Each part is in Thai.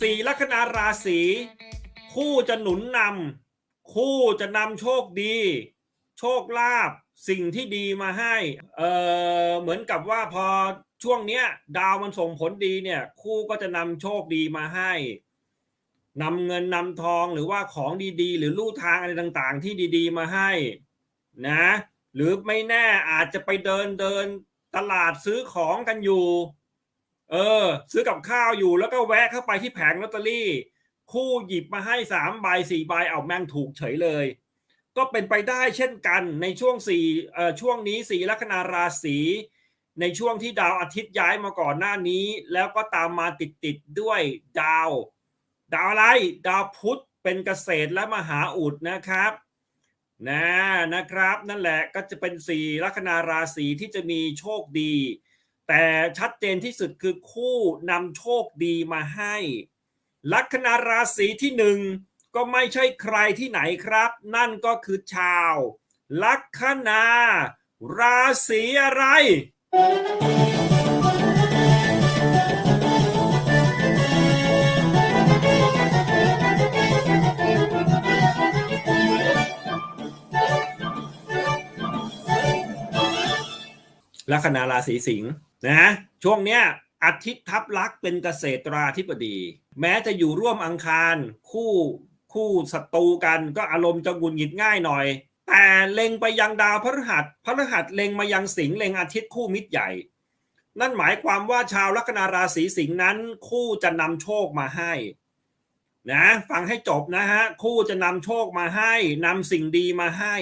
สี่ลัคนาราศีคู่จะหนุนนำคู่จะนำโชคดี โชคลาภสิ่งที่ดีมาให้เออเหมือนกับว่าพอช่วงเนี้ย ดาวมันส่งผลดีเนี่ย คู่ก็จะนำโชคดีมาให้นำเงินนำทองหรือว่าของดีๆ หรือลู่ทางอะไรต่างๆ ที่ดีๆ มาให้นะ หรือไม่แน่อาจจะไปเดินเดินตลาดซื้อของกันอยู่ เออ ซื้อกับข้าวอยู่แล้วก็แวะเข้าไปที่แผงลอตเตอรี่ คู่หยิบมาให้สามใบสี่ใบเอาแม่งถูกเฉยเลย ก็เป็นไปได้เช่นกันในช่วงสี่เอ่อช่วงนี้สี่ลัคนาราศีในช่วงที่ดาวอาทิตย์ย้ายมาก่อนหน้านี้ แล้วก็ตามมาติดติดด้วยดาว ดาวอะไรดาวพุธเป็นเกษตรและมหาอุดนะครับนะนะครับ นั่นแหละก็จะเป็นสี่ลัคนาราศีที่จะมีโชคดี แต่ชัดเจนที่สุดคือคู่นำโชคดีมาให้ ลัคนาราศีที่หนึ่งก็ไม่ใช่ใครที่ไหนครับ นั่นก็คือชาว ลัคนาราศีอะไร ลัคนาราศีสิงห์นะช่วงเนี้ยอาทิตย์ทับลักษ์เป็นเกษตราธิบดี แม้จะอยู่ร่วมอังคาร คู่คู่ศัตรูกันก็อารมณ์จะหงุดหงิดง่ายหน่อย แต่เล็งไปยังดาวพฤหัสพฤหัสเล็งมายังสิงห์เล็งอาทิตย์คู่มิตรใหญ่ นั่นหมายความว่าชาวลัคนาราศีสิงห์นั้น คู่จะนำโชคมาให้นะฟังให้จบนะฮะคู่จะนำโชคมาให้นำสิ่งดีมาให้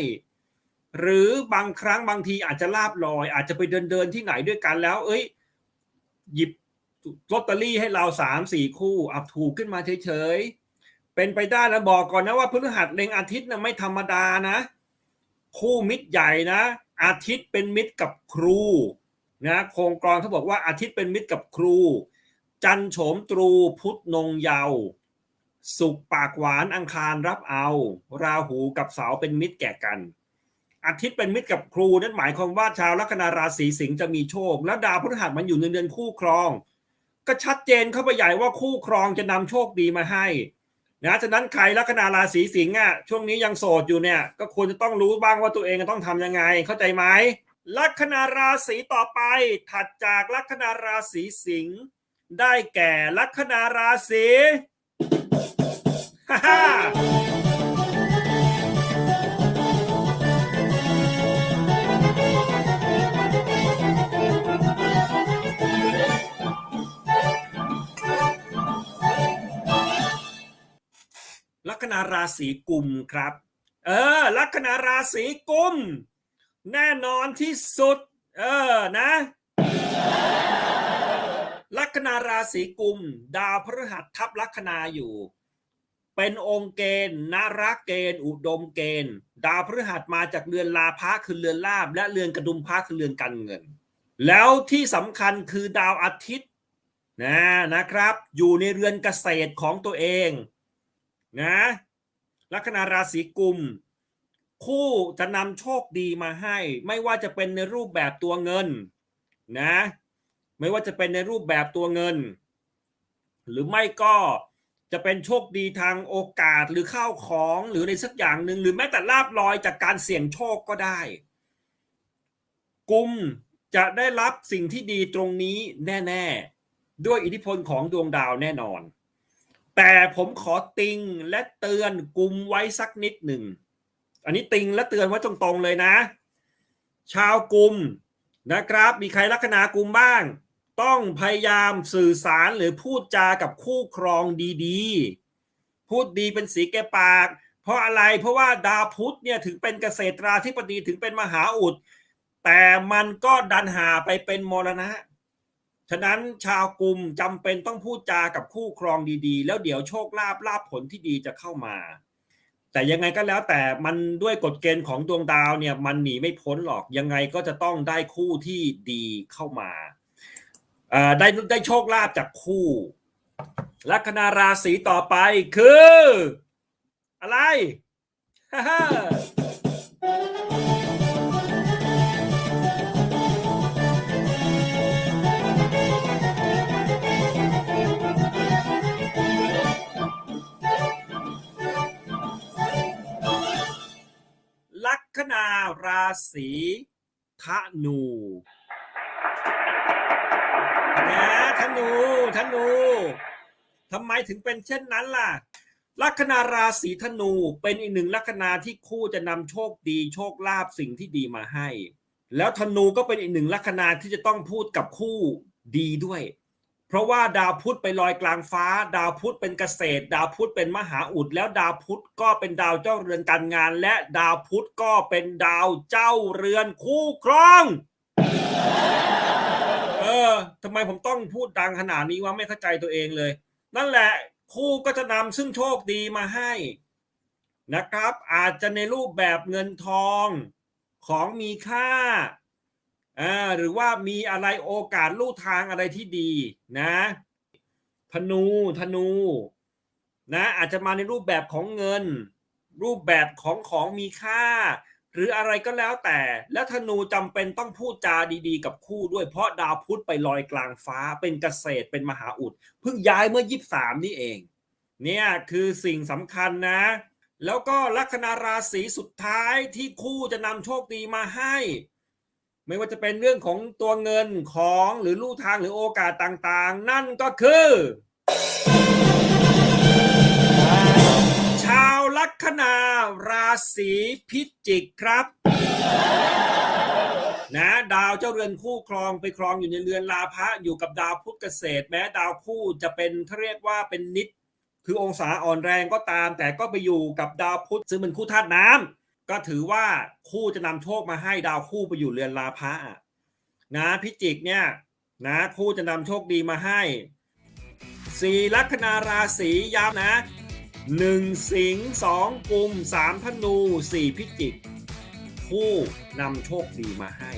หรือบางครั้งบางทีอาจจะลาบลอย อาจจะไปเดินเดินที่ไหนด้วยกันแล้ว เอ้ย หยิบลอตเตอรี่ให้เราสามสี่คู่อับถูกขึ้นมาเฉยๆ เป็นไปได้แล้วบอกก่อนนะว่าพฤหัสเล็งอาทิตย์นะไม่ธรรมดานะ คู่มิตรใหญ่นะ อาทิตย์เป็นมิตรกับครูนะโครงกรเขาบอกว่าอาทิตย์เป็นมิตรกับครู จันโฉมตรูพุธนงเยาวสุกปากหวานอังคารรับเอา ราหูกับเสาเป็นมิตรแก่กัน อาทิตย์เป็นมิตรกับครูนั่นหมายความว่าชาวลัคนาราศีสิงห์จะมีโชค แล้วดาวพฤหัสมันอยู่ในเดือนคู่ครอง ก็ชัดเจนเข้าไปใหญ่ว่าคู่ครองจะนำโชคดีมาให้นะฉะนั้นใครลัคนาราศีสิงห์อะช่วงนี้ยังโสดอยู่เนี่ย ก็ควรจะต้องรู้บ้างว่าตัวเองต้องทำยังไง เข้าใจไหมลัคนาราศีต่อไป ถัดจากลัคนาราศีสิงห์ได้แก่ลัคนาราศีฮ่า ฮ่าลัคนาราศีกุมครับ เออ ลัคนาราศีกุม แน่นอนที่สุด เออนะ ลัคนาราศีกุม ดาวพฤหัสทับลัคนาอยู่ เป็นองค์เกณฑ์นารักเกณฑ์ อุดมเกณฑ์ ดาวพฤหัสมาจากเรือนลาภะคือเรือนลาบ และเรือนกระดุมพระคือเรือนการเงิน แล้วที่สำคัญคือดาวอาทิตย์นะนะครับ อยู่ในเรือนเกษตรของตัวเองนะ ลัคนาราศีกุม คู่จะนำโชคดีมาให้ ไม่ว่าจะเป็นในรูปแบบตัวเงินนะ ไม่ว่าจะเป็นในรูปแบบตัวเงิน หรือไม่ก็จะเป็นโชคดีทางโอกาสหรือข้าวของหรือในสักอย่างหนึ่งหรือแม้แต่ลาบลอยจากการเสี่ยงโชคก็ได้ กุมจะได้รับสิ่งที่ดีตรงนี้แน่ ๆ ด้วยอิทธิพลของดวงดาวแน่นอน แต่ผมขอติงและเตือนกลุ่มไว้สักนิดหนึ่ง อันนี้ติงและเตือนไว้ตรงๆเลยนะ ชาวกลุ่มนะครับ มีใครลัคนากลุ่มบ้าง ต้องพยายามสื่อสารหรือพูดจากับคู่ครองดีๆ พูดดีเป็นสีแก่ปาก เพราะอะไรเพราะว่าดาวพุธเนี่ยถึงเป็นเกษตราธิบดีถึงเป็นมหาอุด แต่มันก็ดันหาไปเป็นมรณะ ฉะนั้นชาวกลุ่มจำเป็นต้องพูดจากับคู่ครองดีๆ แล้วเดี๋ยวโชคลาภลาภผลที่ดีจะเข้ามา แต่ยังไงก็แล้วแต่มันด้วยกฎเกณฑ์ของดวงดาวเนี่ยมันหนีไม่พ้นหรอกยังไงก็จะต้องได้คู่ที่ดีเข้ามาอ่อได้ได้โชคลาภจากคู่ลัคนาราศีต่อไปคือ อะไร ศีธนูนะธนูธนูทำไมถึงเป็นเช่นนั้นล่ะ ลัคนาราศีธนูเป็นอีกหนึ่งลัคนาที่คู่จะนำโชคดีโชคลาภสิ่งที่ดีมาให้ แล้วธนูก็เป็นอีกหนึ่งลัคนาที่จะต้องพูดกับคู่ดีด้วย ราะว่าดาวพุธไปลอยกลางฟ้า ดาวพุธเป็นเกษตร ดาวพุธเป็นมหาอุดแล้วดาวพุธก็เป็นดาวเจ้าเรือนการงาน และดาวพุธก็เป็นดาวเจ้าเรือนคู่ครอง เออทำไมผมต้องพูดดังขนาดนี้ว่าไม่เข้าใจตัวเองเลย นั่นแหละคู่ก็จะนำซึ่งโชคดีมาให้นะครับ อาจจะในรูปแบบเงินทองของมีค่า อ่าหรือว่ามีอะไรโอกาสลู่ทางอะไรที่ดีนะธนูธนูนะอาจจะมาในรูปแบบของเงิน รูปแบบของของมีค่า หรืออะไรก็แล้วแต่ และธนูจำเป็นต้องพูดจาดีๆ กับคู่ด้วยเพราะดาวพุธไปลอยกลางฟ้าเป็นเกษตรเป็นมหาอุดเพิ่งย้ายเมื่อ 23 นี่เอง เนี่ยคือสิ่งสำคัญนะ แล้วก็ลัคนาราศีสุดท้ายที่คู่จะนำโชคดีมาให้ ไม่ว่าจะเป็นเรื่องของตัวเงินของหรือลู่ทางหรือโอกาสต่างๆ นั่นก็คือ ชาวลัคนาราศีพิจิกครับ นะดาวเจ้าเรือนคู่ครองไปครองอยู่ในเรือนลาภะอยู่กับดาวพุธเกษตร แม้ดาวคู่จะเป็นเขาเรียกว่าเป็นนิด คือองศาอ่อนแรงก็ตาม แต่ก็ไปอยู่กับดาวพุธซึ่งเป็นคู่ธาตุน้ำ ก็ถือว่าคู่จะนำโชคมาให้ดาวคู่ไปอยู่เรือนลาพะอะนะพิจิกเนี่ยนะคู่จะนำโชคดีมาให้สี่ลัคนาราศีย้ำนะหนึ่งสิงห์สองกุมสามธนูสี่พิจิก คู่นำโชคดีมาให้